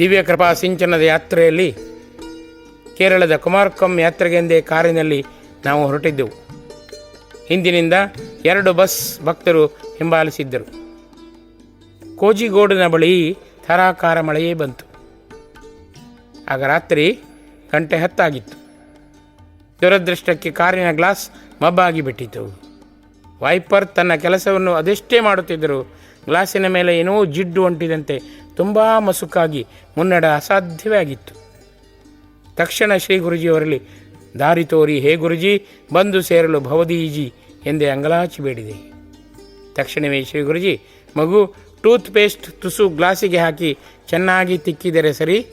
ದಿವ್ಯ ಕೃಪಾ ಸಿಂಚನದ ಯಾತ್ರೆಯಲ್ಲಿ ಕೇರಳದ ಕುಮಾರ್ಕಂ ಯಾತ್ರೆಗೆಂದೇ ಕಾರಿನಲ್ಲಿ ನಾವು ಹೊರಟಿದ್ದೆವು. ಹಿಂದಿನಿಂದ ಎರಡು ಬಸ್ ಭಕ್ತರು ಹಿಂಬಾಲಿಸಿದ್ದರು. ಕೋಜಿಗೋಡಿನ ಬಳಿ ಥರಾಕಾರ ಮಳೆಯೇ ಬಂತು. ಆಗ ರಾತ್ರಿ ಗಂಟೆ ಹತ್ತಾಗಿತ್ತು. ದುರದೃಷ್ಟಕ್ಕೆ ಕಾರಿನ ಗ್ಲಾಸ್ ಮಬ್ಬಾಗಿ ಬಿಟ್ಟಿತು. ವೈಪರ್ ತನ್ನ ಕೆಲಸವನ್ನು ಅದೆಷ್ಟೇ ಮಾಡುತ್ತಿದ್ದರು ಗ್ಲಾಸಿನ ಮೇಲೆ ಏನೋ ಜಿಡ್ಡು ಅಂಟಿದಂತೆ ತುಂಬ ಮಸುಕಾಗಿ ಮುನ್ನಡ ಅಸಾಧ್ಯವೇ ಆಗಿತ್ತು ತಕ್ಷಣ ಶ್ರೀ ಗುರುಜಿಯವರಲ್ಲಿ, ದಾರಿ ತೋರಿ, ಹೇ ಗುರುಜಿ, ಬಂದು ಸೇರಲು ಭವದೀಜಿ ಎಂದೇ ಅಂಗಲಾಚಿ ಬೇಡಿದೆ. ತಕ್ಷಣವೇ ಶ್ರೀ ಗುರುಜಿ, ಮಗು ಟೂತ್ ಪೇಸ್ಟ್ ತುಸು ಗ್ಲಾಸಿಗೆ ಹಾಕಿ ಚೆನ್ನಾಗಿ ತಿಕ್ಕಿದರೆ ಸರಿ?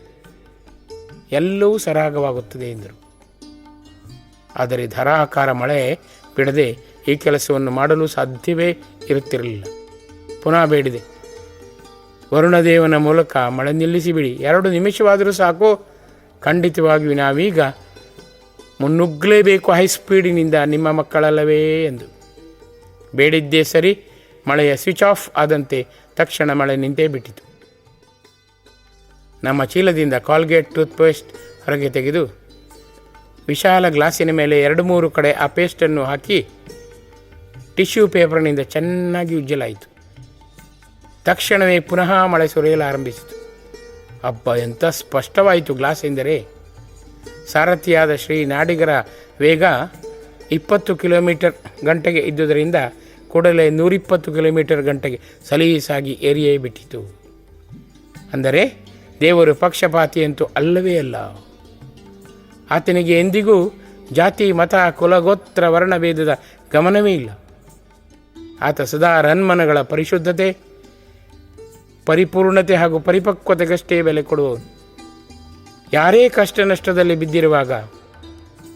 ಎಲ್ಲವೂ ಸರಾಗವಾಗುತ್ತದೆ ಎಂದರು. ಆದರೆ ಧರಾಕಾರ ಮಳೆ ಬಿಡದೆ ಈ ಕೆಲಸವನ್ನು ಮಾಡಲು ಸಾಧ್ಯವೇ ಇರುತ್ತಿರಲಿಲ್ಲ. ಪುನಃ ಬೇಡಿದೆ ವರುಣದೇವನ ಮೂಲಕ ಮಳೆ ನಿಲ್ಲಿಸಿಬಿಡಿ. ಎರಡು ನಿಮಿಷವಾದರೂ ಸಾಕು. ಖಂಡಿತವಾಗಿಯೂ ನಾವೀಗ ಮುನ್ನುಗ್ಗಲೇಬೇಕು ಹೈಸ್ಪೀಡಿನಿಂದ ನಿಮ್ಮ ಮಕ್ಕಳಲ್ಲವೇ ಎಂದು. ಬೇಡಿದ್ದೇ ಸರಿ, ಮಳೆಯ ಸ್ವಿಚ್ ಆಫ್ ಆದಂತೆ ತಕ್ಷಣ ಮಳೆ ನಿಂತೇ ಬಿಟ್ಟಿತು. ನಮ್ಮ ಚೀಲದಿಂದ ಕಾಲ್ಗೇಟ್ ಟೂತ್ಪೇಸ್ಟ್ ಹೊರಗೆ ತೆಗೆದು ವಿಶಾಲ ಗ್ಲಾಸಿನ ಮೇಲೆ ಎರಡು ಮೂರು ಕಡೆ ಆ ಪೇಸ್ಟನ್ನು ಹಾಕಿ ಟಿಶ್ಯೂ ಪೇಪರ್ನಿಂದ ಚೆನ್ನಾಗಿ ಉಜ್ಜಲಾಯಿತು. ತಕ್ಷಣವೇ ಪುನಃ ಮಳೆ ಸುರಿಯಲು ಆರಂಭಿಸಿತು. ಅಬ್ಬ ಎಂಥ ಸ್ಪಷ್ಟವಾಯಿತು ಗ್ಲಾಸ್ ಎಂದರೆ, ಸಾರಥಿಯಾದ ಶ್ರೀ ನಾಡಿಗರ ವೇಗ ಇಪ್ಪತ್ತು ಕಿಲೋಮೀಟರ್ ಗಂಟೆಗೆ ಇದ್ದುದರಿಂದ ಕೂಡಲೇ ನೂರಿಪ್ಪತ್ತು ಕಿಲೋಮೀಟರ್ ಗಂಟೆಗೆ ಸಲೀಸಾಗಿ ಏರಿಯೇ ಬಿಟ್ಟಿತು. ಅಂದರೆ, ದೇವರು ಪಕ್ಷಪಾತಿ ಅಂತೂ ಅಲ್ಲವೇ ಅಲ್ಲ. ಆತನಿಗೆ ಎಂದಿಗೂ ಜಾತಿ, ಮತ ಕುಲಗೋತ್ರ ವರ್ಣಭೇದದ ಗಮನವೇ ಇಲ್ಲ. ಆತ ಸದಾ ರನ್ಮನಗಳ ಪರಿಶುದ್ಧತೆ ಪರಿಪೂರ್ಣತೆ ಹಾಗೂ ಪರಿಪಕ್ವತೆಗಷ್ಟೇ ಬೆಲೆ ಕೊಡುವವನು ಯಾರೇ ಕಷ್ಟ ನಷ್ಟದಲ್ಲಿ ಬಿದ್ದಿರುವಾಗ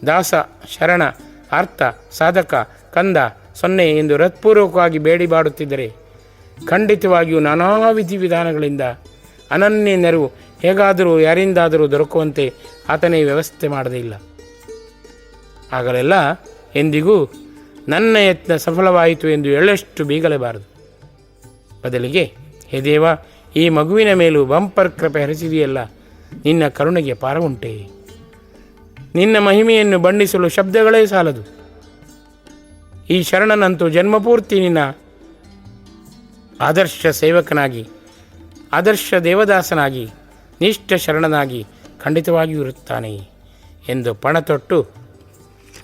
ದಾಸ, ಶರಣ, ಅರ್ಥ, ಸಾಧಕ, ಕಂದ, ಸೊನ್ನೆ ಎಂದು ಹೃತ್ಪೂರ್ವಕವಾಗಿ ಬೇಡಿ ಬಾಡುತ್ತಿದ್ದರೆ ಖಂಡಿತವಾಗಿಯೂ ನಾನಾ ವಿಧಿ ವಿಧಾನಗಳಿಂದ ಅನನ್ಯ ನೆರವು ಹೇಗಾದರೂ ಯಾರಿಂದಾದರೂ ದೊರಕುವಂತೆ ಆತನೇ ವ್ಯವಸ್ಥೆ ಮಾಡದೇ ಇಲ್ಲ ಆಗಲೆಲ್ಲ ಎಂದಿಗೂ ನನ್ನ ಯತ್ನ ಸಫಲವಾಯಿತು ಎಂದು ಎಳ್ಳಷ್ಟು ಬೀಗಲೇಬಾರದು. ಬದಲಿಗೆ ಹೇ ದೇವ, ಈ ಮಗುವಿನ ಮೇಲೂ ಬಂಪರ್ ಕೃಪೆ ಹರಿಸಿದೆಯಲ್ಲ, ನಿನ್ನ ಕರುಣೆಗೆ ಪಾರ ಉಂಟೆ ನಿನ್ನ ಮಹಿಮೆಯನ್ನು ಬಣ್ಣಿಸಲು ಶಬ್ದಗಳೇ ಸಾಲದು. ಈ ಶರಣನಂತೂ ಜನ್ಮಪೂರ್ತಿ ನಿನ್ನ ಆದರ್ಶ ಸೇವಕನಾಗಿ, ಆದರ್ಶ ದೇವದಾಸನಾಗಿ, ನಿಷ್ಠ ಶರಣನಾಗಿ ಖಂಡಿತವಾಗಿಯೂ ಇರುತ್ತಾನೆ ಎಂದು ಪಣತೊಟ್ಟು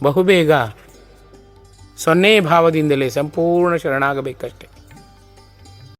ಬಹುಬೇಗ ಸೊನ್ನೆ ಭಾವದಿಂದಲೇ ಸಂಪೂರ್ಣ ಶರಣಾಗಬೇಕಷ್ಟೆ.